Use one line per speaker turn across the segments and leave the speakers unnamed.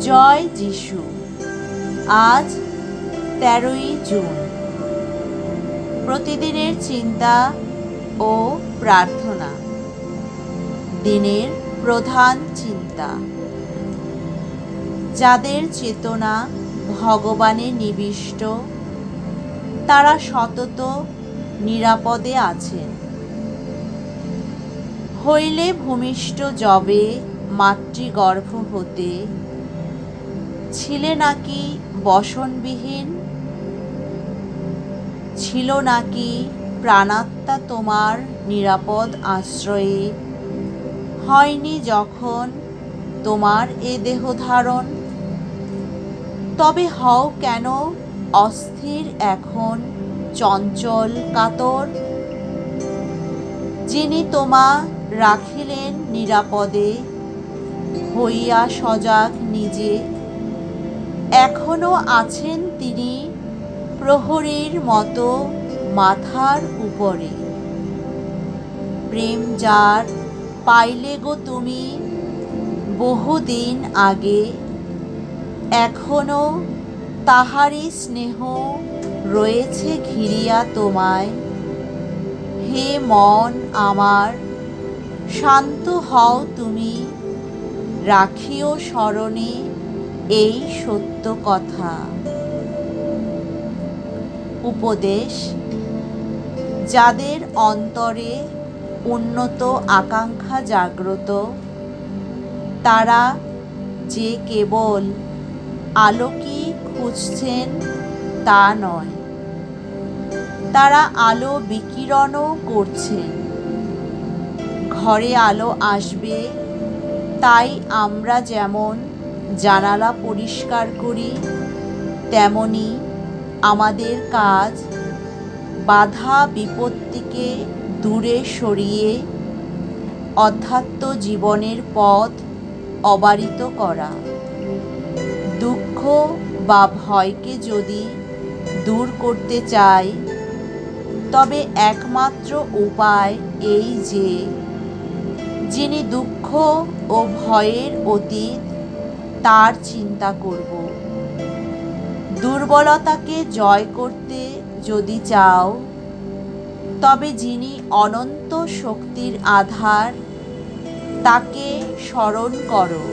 জয় যিশু। আজ তেরোই জুন। প্রতিদিনের চিন্তা ও প্রার্থনা। দিনের প্রধান চিন্তা। যাদের চেতনা ভগবানে নিবিষ্ট, তারা সতত নিরাপদে আছেন। হইলে ভূমিষ্ঠ যবে মাতৃগর্ভ হতে ছিলে নাকি বসনবিহীন? ছিল নাকি প্রাণাত্মা তোমার নিরাপদ আশ্রয়ে? হয়নি যখন তোমার এ দেহ ধারণ। তবে হও কেন অস্থির এখন চঞ্চল কাতর? যিনি তোমা রাখিলেন নিরাপদে, হইয়া সজাগ নিজে এখনও আছেন তিনি প্রহরীর মতো মাথার উপরে। প্রেম যার পাইলে গো তুমি বহুদিন আগে, এখনও তাহারই স্নেহ রয়েছে ঘিরিয়া তোমায়। হে মন আমার, শান্ত হও তুমি, রাখিও স্মরণে এই সত্য কথা। উপদেশ, যাদের অন্তরে উন্নত আকাঙ্ক্ষা জাগ্রত, তারা যে কেবল আলোকই খুঁজছেন তা নয়, তারা আলো বিকিরণও করছেন। ঘরে আলো আসবে, তাই আমরা যেমন জানালা পরিষ্কার করি, তেমনি আমাদের কাজ বাধা বিপত্তিকে দূরে সরিয়ে অধ্যাত্ম জীবনের পথ অবারিত করা। দুঃখ বা ভয়কে যদি দূর করতে চাই, তবে একমাত্র উপায় এই যে, যিনি দুঃখ ও ভয়ের অতীত তার চিন্তা করব। দুর্বলতাকে জয় করতে যদি চাও, তবে যিনি অনন্ত শক্তির আধার, তাকে স্মরণ করো।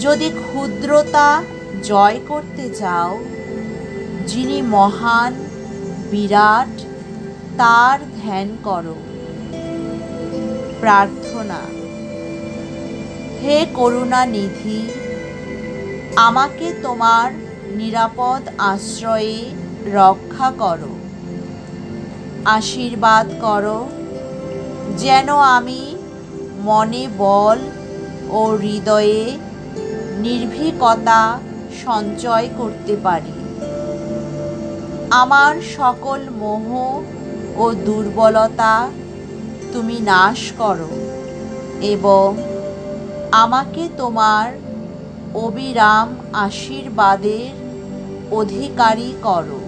যদি ক্ষুদ্রতা জয় করতে চাও, যিনি মহান, বিরাট, তার ধ্যান করো। প্রার্থনা। হে করুণা নিধি, আমাকে তোমার নিরাপদ আশ্রয়ে রক্ষা করো, আশীর্বাদ করো, যেন আমি মনে বল ও হৃদয়ে নির্ভীকতা সঞ্চয় করতে পারি। আমার সকল মোহ ও দুর্বলতা তুমি নাশ করো এবং আমাকে তোমার অবিরাম আশীর্বাদের অধিকারী করো।